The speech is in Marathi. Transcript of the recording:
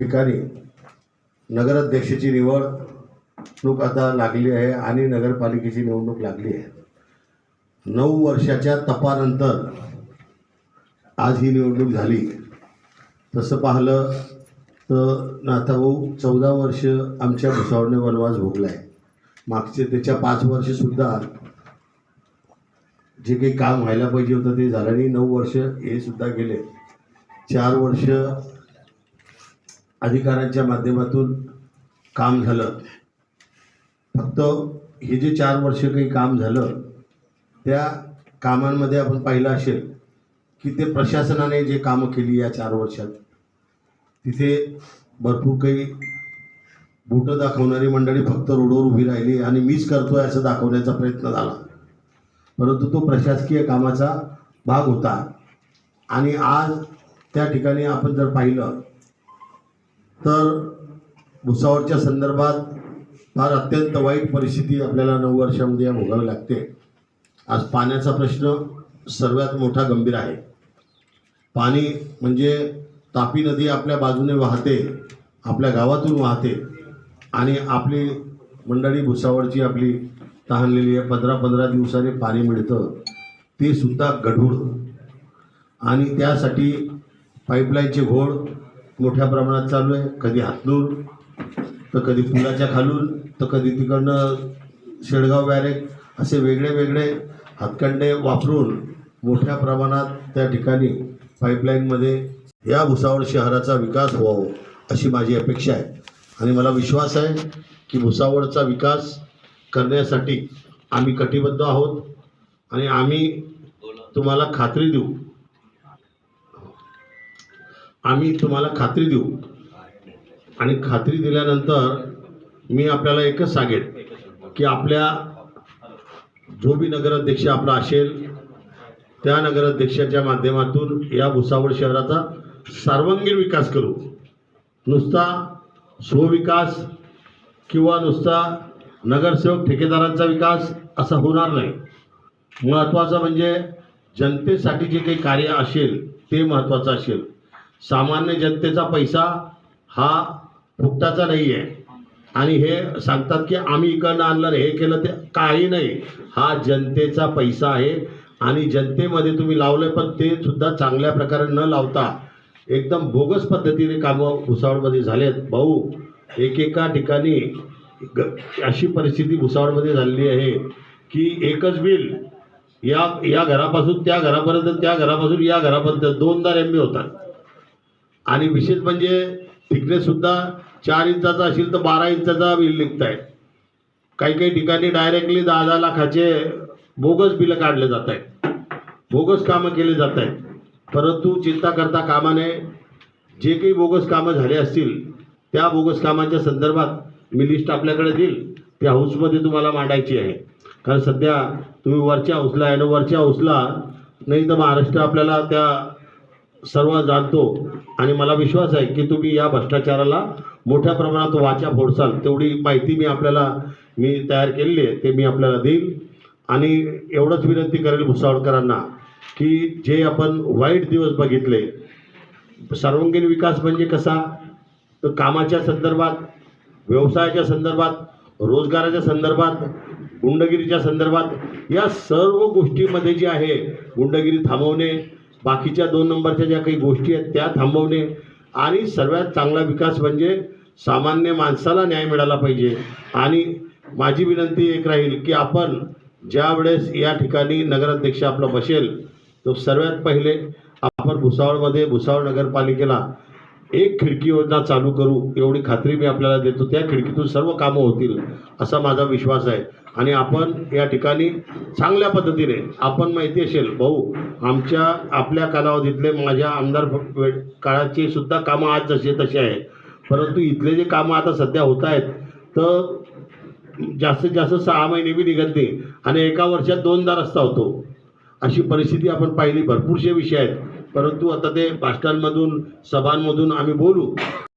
ठिकाणी नगराध्यक्षाची निवडणूक आता लागली आहे आणि नगरपालिकेची निवडणूक लागली आहे. नऊ वर्षाच्या तपानंतर आज ही निवडणूक झाली. तसं पाहिलं तर नाथाभाऊ चौदा वर्ष आमच्या भुसावळने वनवास भोगला आहे मागचे त्याच्या पाच वर्षसुद्धा जे काही काम व्हायला पाहिजे होतं ते झालं नाही. नऊ वर्ष हे सुद्धा गेले. चार वर्ष अधिकाऱ्यांच्या माध्यमातून काम झालं. फक्त हे जे चार वर्ष काही काम झालं त्या कामांमध्ये आपण पाहिलं असेल की ते प्रशासनाने जे कामं केली या चार वर्षात तिथे भरपूर काही बोटं दाखवणारी मंडळी फक्त रोडवर उभी राहिली आणि मीच करतोय असं दाखवण्याचा प्रयत्न झाला. परंतु तो प्रशासकीय कामाचा भाग होता. आणि आज त्या ठिकाणी आपण जर पाहिलं तर भुसावळच्या संदर्भात फार अत्यंत वाईट परिस्थिती आपल्याला नऊ वर्षामध्ये भोगावी लागते. आज पाण्याचा प्रश्न सर्वात मोठा गंभीर आहे. पाणी म्हणजे तापी नदी आपल्या बाजूने वाहते आपल्या गावातून वाहते आणि आपली मंडळी भुसावळची आपली तहानलेली आहे. पंधरा पंधरा दिवसाने पाणी मिळतं. ते सुद्धा गढूळ. आणि त्यासाठी पाईपलाईनचे घोळ मोठ्या प्रमाणात चालू आहे. कधी हातलूर तर कधी पुलाच्या खालून तर कधी तिकडनं शेडगाव बॅरेक असे वेगळे वेगळे हातखंडे वापरून मोठ्या प्रमाणात त्या ठिकाणी पाईपलाईनमध्ये या भुसावळ शहराचा विकास व्हावा अशी माझी अपेक्षा आहे. आणि मला विश्वास आहे की भुसावळचा विकास करण्यासाठी आम्ही कटिबद्ध आहोत. आणि आम्ही तुम्हाला खात्री देऊ आम्ही तुम्हाला खात्री देऊ. आणि खात्री दिल्यानंतर मी आपल्याला एकच सांगेन की आपल्या जो बी नगराध्यक्ष आपला असेल त्या नगराध्यक्षाच्या माध्यमातून या भुसावळ शहराचा सर्वांगीण विकास करू. नुसता स्वविकास किंवा नुसता नगरसेवक ठेकेदारांचा विकास असा होणार नाही. महत्त्वाचं म्हणजे जनतेसाठी जे काही कार्य असेल ते महत्त्वाचं असेल. सामान्य जनतेचा पैसा हा फुकटाचा नाही आहे आणि हे सांगतात की आम्ही इकडनं आणलं हे केलं ते काही नाही. हा जनतेचा पैसा आहे. आणि जनतेमध्ये तुम्ही लावलं पण ते सुद्धा चांगल्या प्रकारे न लावता एकदम बोगस पद्धतीने कामं भुसावळमध्ये झालेत. भाऊ एकेका ठिकाणी ग- अशी परिस्थिती भुसावळमध्ये झालेली आहे की एकच बिल या या घरापासून त्या घरापर्यंत त्या घरापासून या घरापर्यंत दोनदा एम होतात. आणि विशेष म्हणजे थिकनेस सुद्धा चार इंचाचा असेल तर बारा इंचाचा बिल निघत काही काही ठिकाणी डायरेक्टली दहा दहा लाखाचे बोगस बिलं काढले जात आहेत बोगस कामं केले जात आहेत परंतु चिंता करता कामाने जे काही बोगस कामं झाले असतील त्या बोगस कामांच्या संदर्भात मी लिस्ट आपल्याकडे देईल. त्या हाऊसमध्ये तुम्हाला मांडायची आहे. कारण सध्या तुम्ही वरच्या हाऊसला आहे ना वरच्या हाऊसला नाही तर महाराष्ट्र आपल्याला त्या सर्व जाणतो आणि मला विश्वास आहे की तुम्ही या भ्रष्टाचाराला मोठ्या प्रमाणात वाचा फोडसाल. तेवढी माहिती मी आपल्याला मी तयार केलेली आहे ते मी आपल्याला देईल आणि एवढंच विनंती करेल भुसावळकरांना की जे आपण वाईट दिवस बघितले सर्वांगीण विकास म्हणजे कसा? तर कामाच्या संदर्भात व्यवसायाच्या संदर्भात रोजगाराच्या संदर्भात गुंडगिरीच्या संदर्भात या सर्व गोष्टीमध्ये जे आहे गुंडगिरी थांबवणे बाकीच्या दोन नंबरच्या ज्या काही गोष्टी आहेत त्या थांबवणे आणि सर्वात चांगला विकास म्हणजे सामान्य माणसाला न्याय मिळाला पाहिजे. आणि माझी विनंती एक राहील की आपण ज्या वेळेस या ठिकाणी नगराध्यक्ष आपला बसेल तो सर्वात पहिले आपण भुसावळमध्ये भुसावळ नगरपालिकेला एक खिडकी योजना चालू करू एवढी खात्री मी आपल्याला देतो. त्या खिडकीतून सर्व कामं होतील असा माझा विश्वास आहे. आणि आपण या ठिकाणी चांगल्या पद्धतीने आपण माहिती असेल भाऊ आमच्या आपल्या कालावधीतले माझ्या आमदार फ- काळाचे सुद्धा कामं आज जसे तसे आहेत. परंतु इथले जे कामं आता सध्या होत आहेत तर जास्तीत जास्त सहा महिने बी निघत नाही आणि एका वर्षात दोनदा रस्ता होतो. अशी परिस्थिती आपण पाहिली भरपूरशे विषय आहेत. परंतु आता ते भाषणांमधून सभांमधून आम्ही बोलू.